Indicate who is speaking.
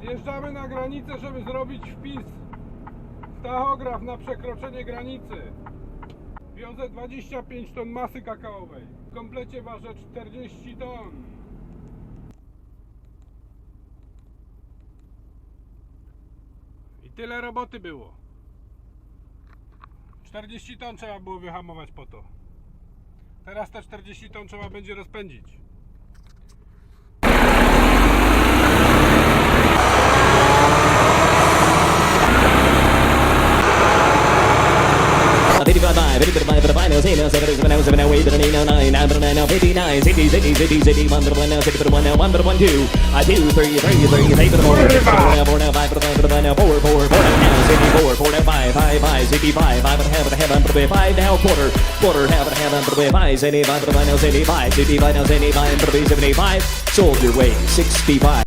Speaker 1: Zjeżdżamy na granicę, żeby zrobić wpis w tachograf na przekroczenie granicy. Wiozę 25 ton masy kakaowej. W komplecie ważę 40 ton. I tyle roboty było. 40 ton trzeba było wyhamować po to. Teraz te 40 ton trzeba będzie rozpędzić.
Speaker 2: Soldier way, 65.